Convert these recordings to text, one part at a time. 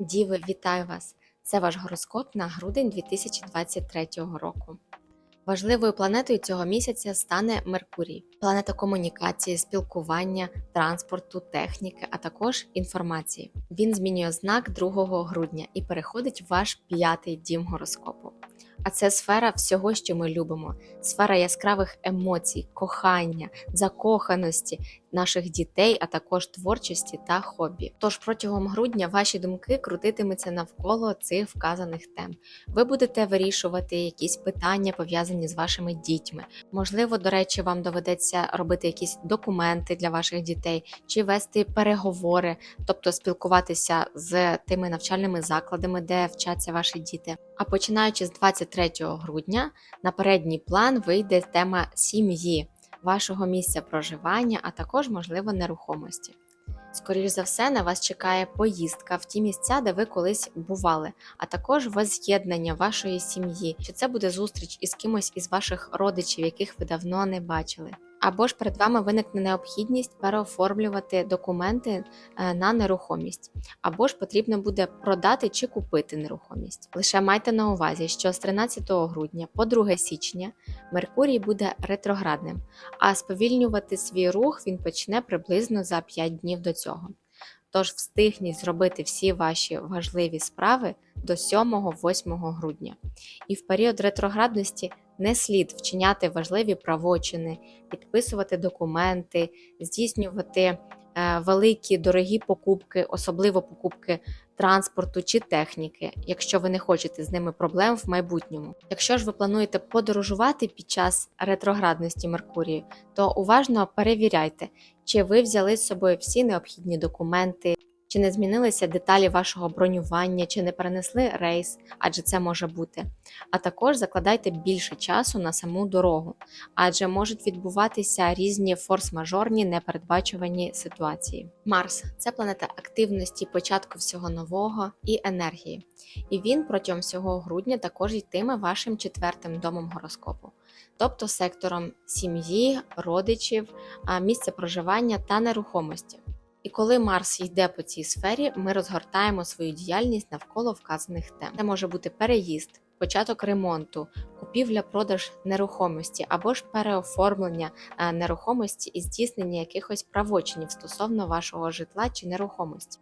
Діви, вітаю вас! Це ваш гороскоп на грудень 2023 року. Важливою планетою цього місяця стане Меркурій, планета комунікації, спілкування, транспорту, техніки, а також інформації. Він змінює знак 2 грудня і переходить в ваш п'ятий дім гороскопу. А це сфера всього, що ми любимо, сфера яскравих емоцій, кохання, закоханості наших дітей, а також творчості та хобі. Тож протягом грудня ваші думки крутитимуться навколо цих вказаних тем. Ви будете вирішувати якісь питання пов'язані з вашими дітьми. Можливо, до речі, вам доведеться робити якісь документи для ваших дітей чи вести переговори, тобто спілкуватися з тими навчальними закладами, де вчаться ваші діти. А починаючи з 23 грудня на передній план вийде тема сім'ї, вашого місця проживання, а також, можливо, нерухомості. Скоріш за все, на вас чекає поїздка в ті місця, де ви колись бували, а також воз'єднання вашої сім'ї, чи це буде зустріч із кимось із ваших родичів, яких ви давно не бачили. Або ж перед вами виникне необхідність переоформлювати документи е, на нерухомість, або ж потрібно буде продати чи купити нерухомість. Лише майте на увазі, що з 13 грудня по 2 січня Меркурій буде ретроградним, а сповільнювати свій рух він почне приблизно за 5 днів до цього. Тож встигніть зробити всі ваші важливі справи до 7-8 грудня. І в період ретроградності не слід вчиняти важливі правочини, підписувати документи, здійснювати е, великі дорогі покупки, особливо покупки транспорту чи техніки, якщо ви не хочете з ними проблем в майбутньому. Якщо ж ви плануєте подорожувати під час ретроградності Меркурію, то уважно перевіряйте, чи ви взяли з собою всі необхідні документи. Чи не змінилися деталі вашого бронювання, чи не перенесли рейс, адже це може бути. А також закладайте більше часу на саму дорогу, адже можуть відбуватися різні форс-мажорні непередбачувані ситуації. Марс це планета активності, початку всього нового і енергії. І він протягом всього грудня також йтиме вашим четвертим домом гороскопу, тобто сектором сім'ї, родичів, місця проживання та нерухомості. І коли Марс йде по цій сфері, ми розгортаємо свою діяльність навколо вказаних тем. Це може бути переїзд, початок ремонту, купівля-продаж нерухомості або ж переоформлення е, нерухомості і здійснення якихось правочинів стосовно вашого житла чи нерухомості.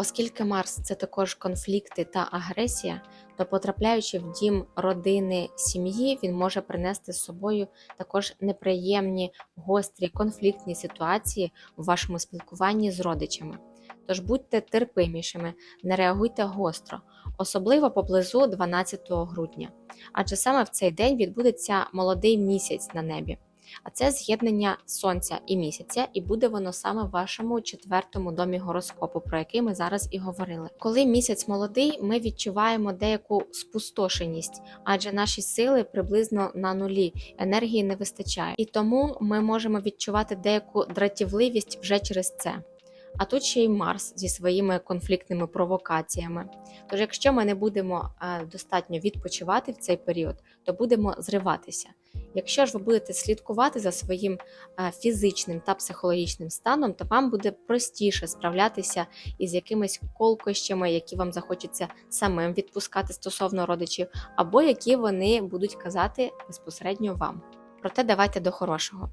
Оскільки Марс це також конфлікти та агресія, то потрапляючи в дім родини сім'ї, він може принести з собою також неприємні, гострі, конфліктні ситуації у вашому спілкуванні з родичами. Тож будьте терпимішими, не реагуйте гостро, особливо поблизу 12 грудня, адже саме в цей день відбудеться молодий місяць на небі. А це з'єднання сонця і місяця, і буде воно саме в вашому четвертому домі гороскопу, про який ми зараз і говорили. Коли місяць молодий, ми відчуваємо деяку спустошеність, адже наші сили приблизно на нулі, енергії не вистачає, і тому ми можемо відчувати деяку дратівливість вже через це. А тут ще й Марс зі своїми конфліктними провокаціями. Тож, якщо ми не будемо е, достатньо відпочивати в цей період, то будемо зриватися. Якщо ж ви будете слідкувати за своїм е, фізичним та психологічним станом, то вам буде простіше справлятися із якимись колкощами, які вам захочеться самим відпускати стосовно родичів, або які вони будуть казати безпосередньо вам. Проте давайте до хорошого.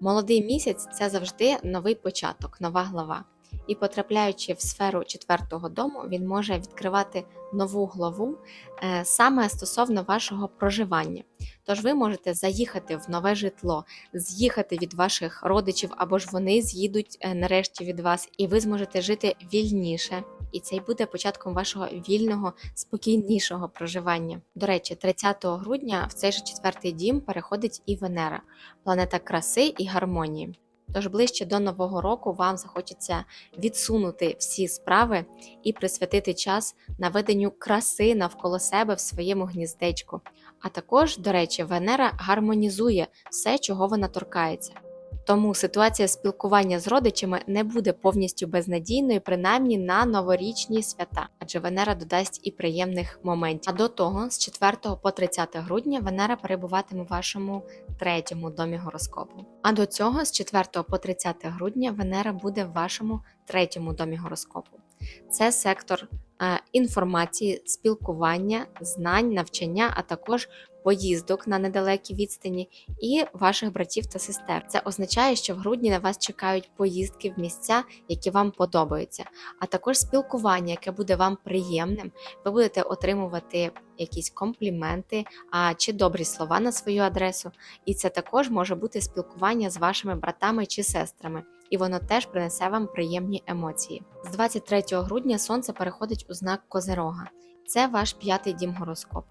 Молодий місяць це завжди новий початок, нова глава. І потрапляючи в сферу четвертого дому, він може відкривати нову главу е, саме стосовно вашого проживання. Тож ви можете заїхати в нове житло, з'їхати від ваших родичів, або ж вони з'їдуть е, нарешті від вас, і ви зможете жити вільніше. І це й буде початком вашого вільного, спокійнішого проживання. До речі, 30 грудня в цей же четвертий дім переходить і Венера, планета краси і гармонії. Тож ближче до нового року вам захочеться відсунути всі справи і присвятити час наведенню краси навколо себе в своєму гніздечку. А також, до речі, Венера гармонізує все, чого вона торкається. Тому ситуація спілкування з родичами не буде повністю безнадійною, принаймні на новорічні свята, адже Венера додасть і приємних моментів. А до того, з 4 по 30 грудня, Венера перебуватиме в вашому третьому домі гороскопу. А до цього, з 4 по 30 грудня, Венера буде в вашому третьому домі гороскопу. Це сектор е, інформації, спілкування, знань, навчання, а також поїздок на недалекі відстані і ваших братів та сестер. Це означає, що в грудні на вас чекають поїздки в місця, які вам подобаються, а також спілкування, яке буде вам приємним. Ви будете отримувати якісь компліменти а, чи добрі слова на свою адресу. І це також може бути спілкування з вашими братами чи сестрами, і воно теж принесе вам приємні емоції. З 23 грудня сонце переходить у знак Козерога. Це ваш п'ятий дім гороскопу.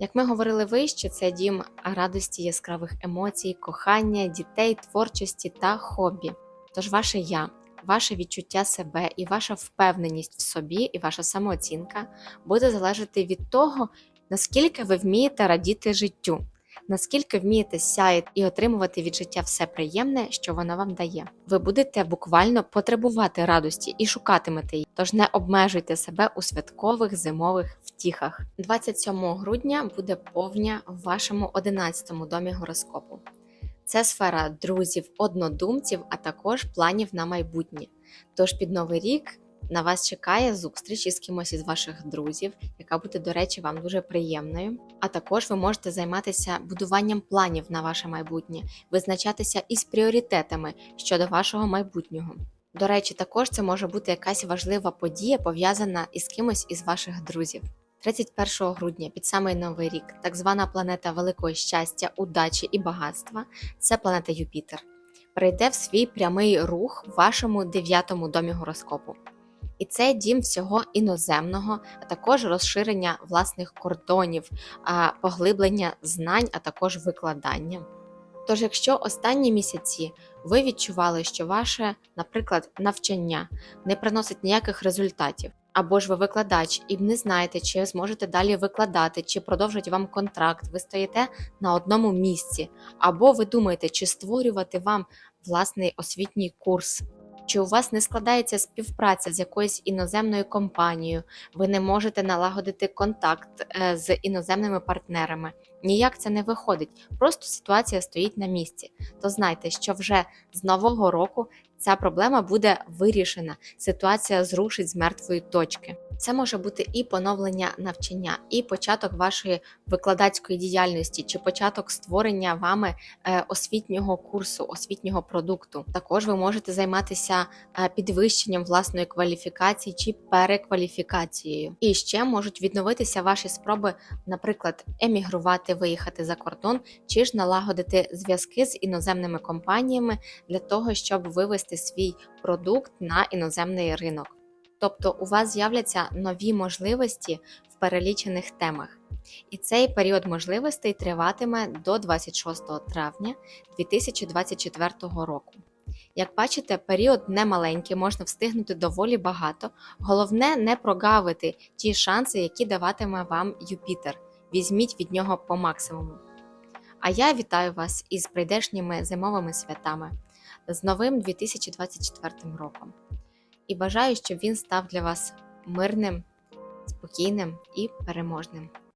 Як ми говорили вище, це дім радості яскравих емоцій, кохання, дітей, творчості та хобі. Тож ваше я, ваше відчуття себе і ваша впевненість в собі, і ваша самооцінка буде залежати від того, наскільки ви вмієте радіти життю, наскільки вмієте сяяти і отримувати від життя все приємне, що воно вам дає. Ви будете буквально потребувати радості і шукатимете її. Тож не обмежуйте себе у святкових зимових втіхах. 27 грудня буде повня в вашому 11-му домі гороскопу. Це сфера друзів, однодумців, а також планів на майбутнє. Тож під новий рік на вас чекає зустріч із кимось із ваших друзів, яка буде, до речі, вам дуже приємною. А також ви можете займатися будуванням планів на ваше майбутнє, визначатися із пріоритетами щодо вашого майбутнього. До речі, також це може бути якась важлива подія, пов'язана із кимось із ваших друзів. 31 грудня під самий новий рік, так звана планета великого щастя, удачі і багатства це планета Юпітер. Перейде в свій прямий рух в вашому дев'ятому домі гороскопу. І це дім всього іноземного, а також розширення власних кордонів, поглиблення знань, а також викладання. Тож, якщо останні місяці ви відчували, що ваше, наприклад, навчання не приносить ніяких результатів, або ж ви викладач і не знаєте, чи зможете далі викладати, чи продовжать вам контракт, ви стоїте на одному місці, або ви думаєте, чи створювати вам власний освітній курс. Чи у вас не складається співпраця з якоюсь іноземною компанією, ви не можете налагодити контакт е, з іноземними партнерами? Ніяк це не виходить, просто ситуація стоїть на місці. То знайте, що вже з нового року ця проблема буде вирішена. Ситуація зрушить з мертвої точки. Це може бути і поновлення навчання, і початок вашої викладацької діяльності, чи початок створення вами е, освітнього курсу, освітнього продукту. Також ви можете займатися е, підвищенням власної кваліфікації чи перекваліфікацією. І ще можуть відновитися ваші спроби, наприклад, емігрувати, виїхати за кордон, чи ж налагодити зв'язки з іноземними компаніями для того, щоб вивести свій продукт на іноземний ринок. Тобто у вас з'являться нові можливості в перелічених темах. І цей період можливостей триватиме до 26 травня 2024 року. Як бачите, період не маленький, можна встигнути доволі багато. Головне не прогавити ті шанси, які даватиме вам Юпітер. Візьміть від нього по максимуму. А я вітаю вас із прийдешніми зимовими святами з новим 2024 роком і бажаю, щоб він став для вас мирним, спокійним і переможним.